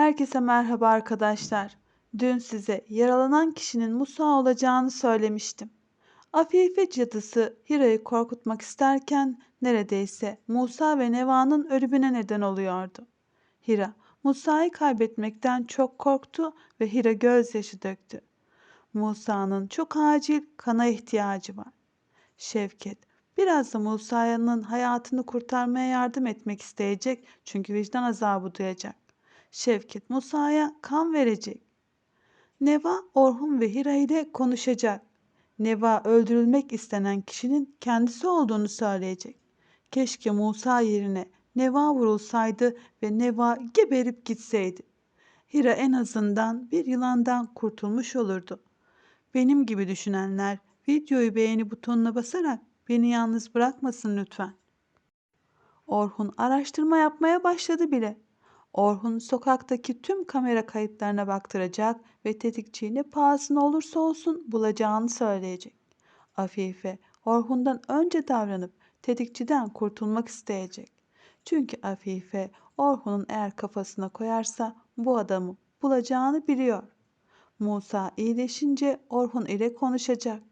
Herkese merhaba arkadaşlar. Dün size yaralanan kişinin Musa olacağını söylemiştim. Afife cadısı Hira'yı korkutmak isterken neredeyse Musa ve Neva'nın ölümüne neden oluyordu. Hira, Musa'yı kaybetmekten çok korktu ve Hira gözyaşı döktü. Musa'nın çok acil kana ihtiyacı var. Şevket, biraz da Musa'nın hayatını kurtarmaya yardım etmek isteyecek çünkü vicdan azabı duyacak. Şevket Musa'ya kan verecek. Neva Orhun ve Hira ile konuşacak. Neva öldürülmek istenen kişinin kendisi olduğunu söyleyecek. Keşke Musa yerine Neva vurulsaydı ve Neva geberip gitseydi. Hira en azından bir yılandan kurtulmuş olurdu. Benim gibi düşünenler videoyu beğeni butonuna basarak beni yalnız bırakmasın lütfen. Orhun araştırma yapmaya başladı bile. Orhun sokaktaki tüm kamera kayıtlarına baktıracak ve tetikçiyi ne pahasına olursa olsun bulacağını söyleyecek. Afife, Orhun'dan önce davranıp tetikçiden kurtulmak isteyecek. Çünkü Afife, Orhun'un eğer kafasına koyarsa bu adamı bulacağını biliyor. Musa iyileşince Orhun ile konuşacak.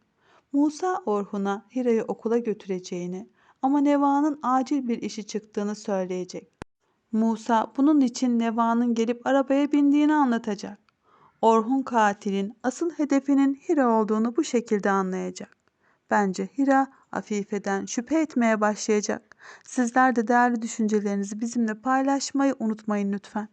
Musa Orhun'a Hira'yı okula götüreceğini ama Neva'nın acil bir işi çıktığını söyleyecek. Musa bunun için Neva'nın gelip arabaya bindiğini anlatacak. Orhun katilin asıl hedefinin Hira olduğunu bu şekilde anlayacak. Bence Hira Afife'den şüphe etmeye başlayacak. Sizler de değerli düşüncelerinizi bizimle paylaşmayı unutmayın lütfen.